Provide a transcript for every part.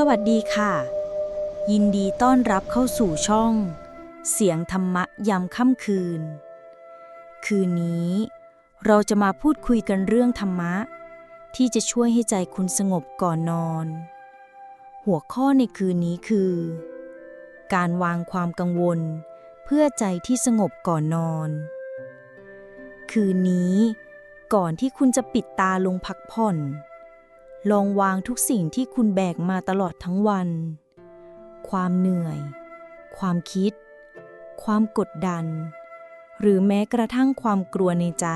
สวัสดีค่ะ ยินดีต้อนรับเข้าสู่ช่อง เสียงธรรมะยามค่ำคืน คืนนี้ เราจะมาพูดคุยกันเรื่องธรรมะ ที่จะช่วยให้ใจคุณสงบก่อนนอน หัวข้อในคืนนี้คือ การวางความกังวล เพื่อใจที่สงบก่อนนอน คืนนี้ ก่อนที่คุณจะปิดตาลงพักผ่อน ลองวางทุกสิ่งที่คุณแบกมาตลอดทั้งวัน ความเหนื่อย ความคิด ความกดดัน หรือแม้กระทั่งความกลัวในใจ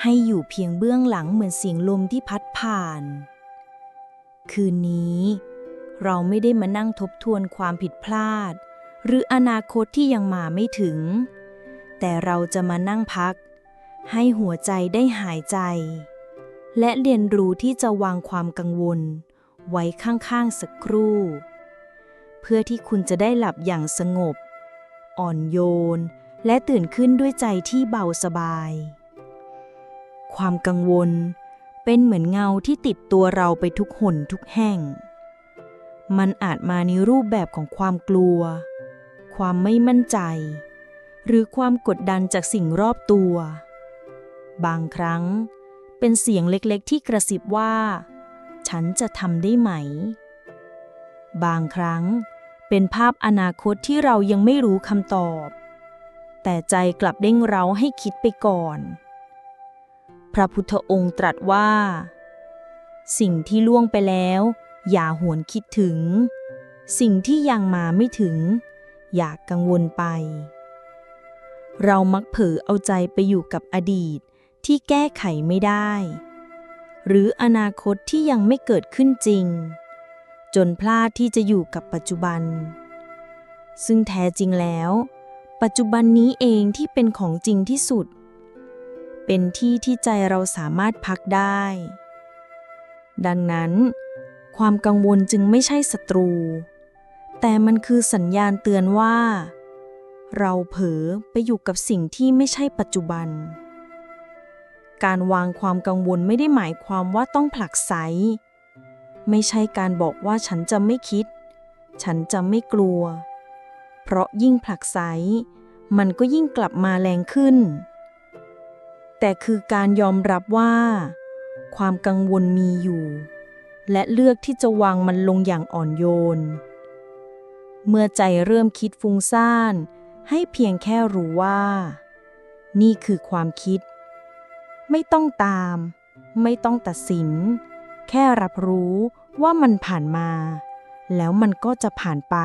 ให้อยู่เพียงเบื้องหลังเหมือนเสียงลมที่พัดผ่าน คืนนี้ เราไม่ได้มานั่งทบทวนความผิดพลาด หรืออนาคตที่ยังมาไม่ถึง แต่เราจะมานั่งพัก ให้หัวใจได้หายใจ และเรียนรู้ที่จะวางความกังวล ไว้ข้างๆสักครู่ เพื่อที่คุณจะได้หลับอย่างสงบ อ่อนโยน และตื่นขึ้นด้วยใจที่เบาสบาย ความกังวลเป็นเหมือนเงาที่ติดตัวเราไปทุกหนทุกแห่ง มันอาจมาในรูปแบบของความกลัว ความไม่มั่นใจ หรือความกดดันจากสิ่งรอบตัว บางครั้ง เป็นเสียงเล็กๆ ที่กระซิบว่า ฉันจะทำได้ไหม บางครั้งเป็นภาพอนาคตที่เรายังไม่รู้คำตอบ แต่ใจกลับเด้งเร้าให้คิดไปก่อน พระพุทธองค์ตรัสว่า สิ่งที่ล่วงไปแล้ว อย่าหวนคิดถึง สิ่งที่ยังมาไม่ถึง อย่ากกังวลไป เรามักเผลอเอาใจไปอยู่กับอดีต ที่แก้ไขไม่ได้ หรืออนาคตที่ยังไม่เกิดขึ้นจริง จนพลาดที่จะอยู่กับปัจจุบัน ซึ่งแท้จริงแล้ว ปัจจุบันนี้เองที่เป็นของจริงที่สุด เป็นที่ที่ใจเราสามารถพักได้ ดังนั้น ความกังวลจึงไม่ใช่ศัตรู แต่มันคือสัญญาณเตือนว่าเราเผลอไปอยู่กับสิ่งที่ไม่ใช่ปัจจุบัน การวางความกังวลไม่ได้หมายความว่าต้องผลักไส ไม่ใช่การบอกว่าฉันจะไม่คิด ฉันจะไม่กลัว เพราะยิ่งผลักไส มันก็ยิ่งกลับมาแรงขึ้น แต่คือการยอมรับว่า ความกังวลมีอยู่ และเลือกที่จะวางมันลงอย่างอ่อนโยน เมื่อใจเริ่มคิดฟุ้งซ่าน ให้เพียงแค่รู้ว่า นี่คือความคิด ไม่ต้องตาม ไม่ต้องตัดสิน แค่รับรู้ว่ามันผ่านมา แล้วมันก็จะผ่านไป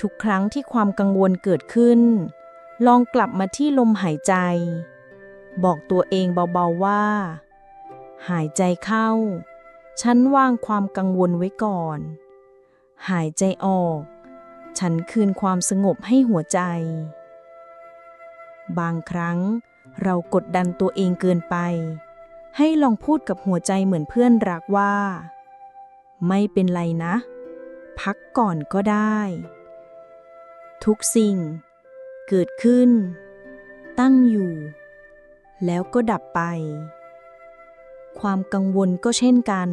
ทุกครั้งที่ความกังวลเกิดขึ้น ลองกลับมาที่ลมหายใจ บอกตัวเองเบาๆว่า หายใจเข้า ฉันวางความกังวลไว้ก่อน หายใจออก ฉันคืนความสงบให้หัวใจ บางครั้ง เรากดดันตัวเองเกินไป ให้ลองพูดกับหัวใจเหมือนเพื่อนรักว่า ไม่เป็นไรนะ พักก่อนก็ได้ ทุกสิ่ง เกิดขึ้น ตั้งอยู่ แล้วก็ดับไป ความกังวลก็เช่นกัน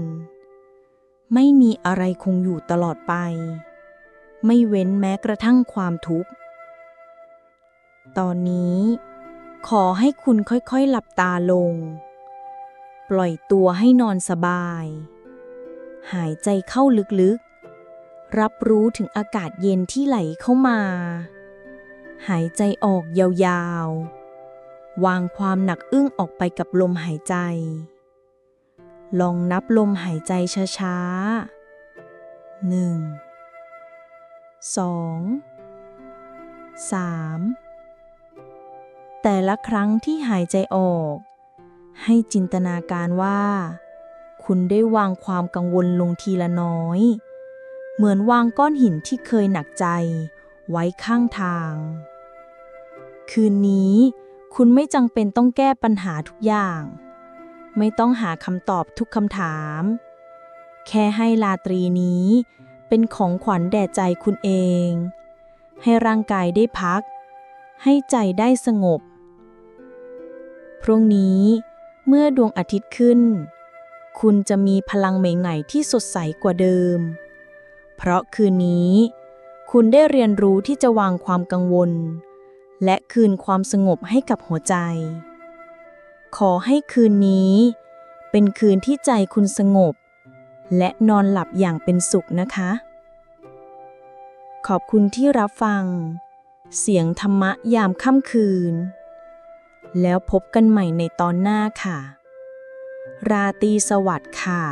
ไม่มีอะไรคงอยู่ตลอดไป ไม่เว้นแม้กระทั่งความทุกข์ ตอนนี้ ขอให้คุณค่อยๆหลับตาลง ปล่อยตัวให้นอนสบาย หายใจเข้าลึกๆ รับรู้ถึงอากาศเย็นที่ไหลเข้ามา หายใจออกยาวๆ วางความหนักอึ้งออกไปกับลมหายใจ ลองนับลมหายใจช้าๆหนึ่งสองสาม แต่ละครั้งที่หายใจออก ให้จินตนาการว่า คุณได้วางความกังวลลงทีละน้อย เหมือนวางก้อนหินที่เคยหนักใจ ไว้ข้างทาง คืนนี้คุณไม่จำเป็นต้องแก้ปัญหาทุกอย่าง ไม่ต้องหาคำตอบทุกคำถาม แค่ให้ลาตรีนี้เป็นของขวัญแด่ใจคุณเอง ให้ร่างกายได้พัก ให้ใจได้สงบ รุ่งนี้ เมื่อดวงอาทิตย์ขึ้น คุณจะมีพลังใหม่ๆที่สดใสกว่าเดิม เพราะคืนนี้ คุณได้เรียนรู้ที่จะวางความกังวล และคืนความสงบให้กับหัวใจ ขอให้คืนนี้ เป็นคืนที่ใจคุณสงบ และนอนหลับอย่างเป็นสุขนะคะ ขอบคุณที่รับฟัง เสียงธรรมะยามค่ำคืน แล้วพบกันใหม่ในตอนหน้าค่ะ ราตรีสวัสดิ์ค่ะ